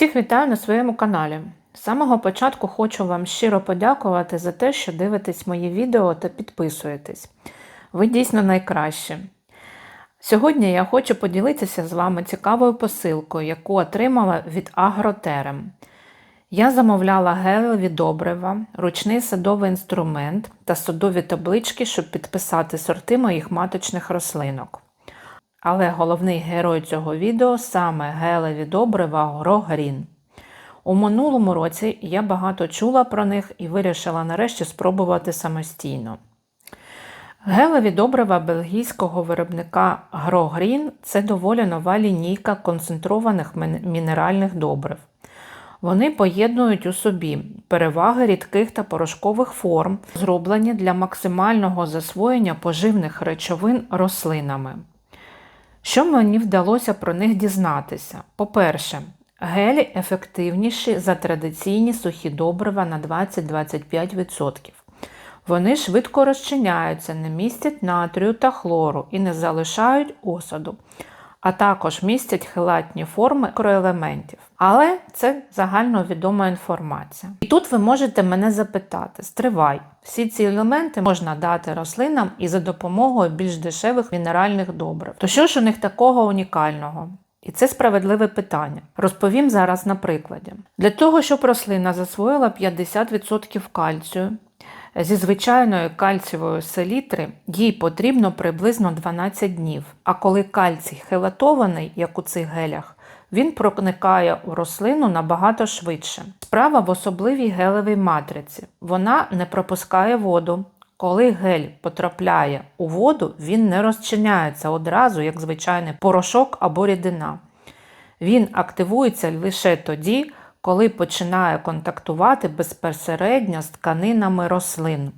Всіх вітаю на своєму каналі. З самого початку хочу вам щиро подякувати за те, що дивитесь мої відео та підписуєтесь. Ви дійсно найкращі. Сьогодні я хочу поділитися з вами цікавою посилкою, яку отримала від Агротерем. Я замовляла гелеві добрива, ручний садовий інструмент та садові таблички, щоб підписати сорти моїх маточних рослинок. Але головний герой цього відео саме гелеві добрива Грогрін. У минулому році я багато чула про них і вирішила нарешті спробувати самостійно. Гелеві добрива бельгійського виробника Грогрін це доволі нова лінійка концентрованих мінеральних добрив. Вони поєднують у собі переваги рідких та порошкових форм, зроблені для максимального засвоєння поживних речовин рослинами. Що мені вдалося про них дізнатися? По-перше, гелі ефективніші за традиційні сухі добрива на 20-25%. Вони швидко розчиняються, не містять натрію та хлору і не залишають осаду, а також містять хелатні форми мікроелементів. Але це загальновідома інформація. І тут ви можете мене запитати: стривай, всі ці елементи можна дати рослинам і за допомогою більш дешевих мінеральних добрив. То що ж у них такого унікального? І це справедливе питання. Розповім зараз на прикладі. Для того, щоб рослина засвоїла 50% кальцію, Зі звичайної кальцієвої селітри їй потрібно приблизно 12 днів. А коли кальцій хелатований, як у цих гелях, він проникає у рослину набагато швидше. Справа в особливій гелевій матриці. Вона не пропускає воду. Коли гель потрапляє у воду, він не розчиняється одразу, як звичайний порошок або рідина. Він активується лише тоді, коли починає контактувати безпосередньо з тканинами рослин.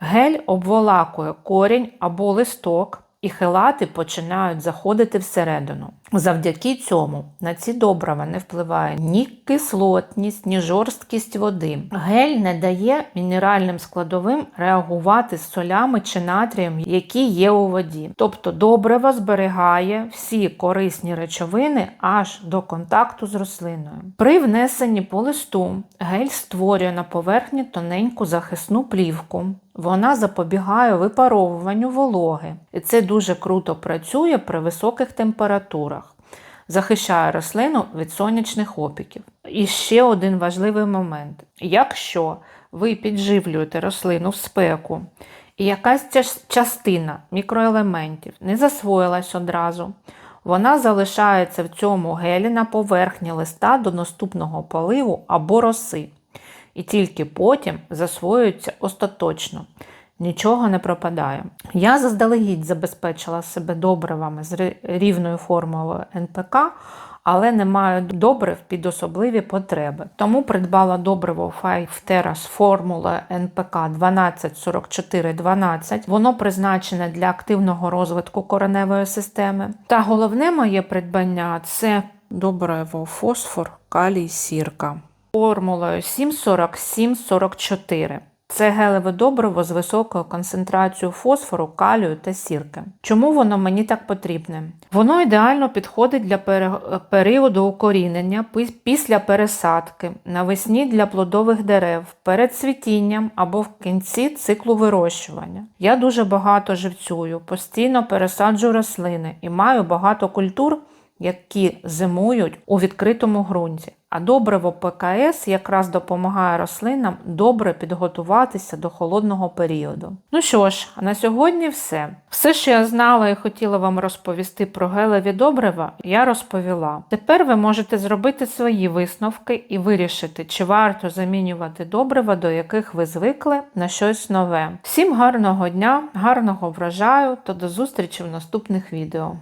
Гель обволакує корінь або листок, і хелати починають заходити всередину. Завдяки цьому на ці добрива не впливає ні кислотність, ні жорсткість води. Гель не дає мінеральним складовим реагувати з солями чи натрієм, які є у воді. Тобто добриво зберігає всі корисні речовини аж до контакту з рослиною. При внесенні по листу гель створює на поверхні тоненьку захисну плівку. Вона запобігає випаровуванню вологи, і це дуже круто працює при високих температурах, захищає рослину від сонячних опіків. І ще один важливий момент: якщо ви підживлюєте рослину в спеку, і якась частина мікроелементів не засвоїлась одразу, вона залишається в цьому гелі на поверхні листа до наступного поливу або роси і тільки потім засвоюється остаточно. Нічого не пропадає. Я заздалегідь забезпечила себе добривами з рівною формулою НПК, але не маю добрив під особливі потреби. Тому придбала добриво 5 Terra з формулою НПК 124412. Воно призначене для активного розвитку кореневої системи. Та головне моє придбання це добриво фосфор, калій, сірка формулою 74744. Це гелеве добриво з високою концентрацією фосфору, калію та сірки. Чому воно мені так потрібне? Воно ідеально підходить для періоду укорінення після пересадки, навесні для плодових дерев, перед цвітінням або в кінці циклу вирощування. Я дуже багато живцюю, постійно пересаджую рослини і маю багато культур, які зимують у відкритому ґрунті. А добриво ПКС якраз допомагає рослинам добре підготуватися до холодного періоду. Ну що ж, на сьогодні все. Все, що я знала і хотіла вам розповісти про гелеві добрива, я розповіла. Тепер ви можете зробити свої висновки і вирішити, чи варто замінювати добрива, до яких ви звикли на щось нове. Всім гарного дня, гарного врожаю та до зустрічі в наступних відео.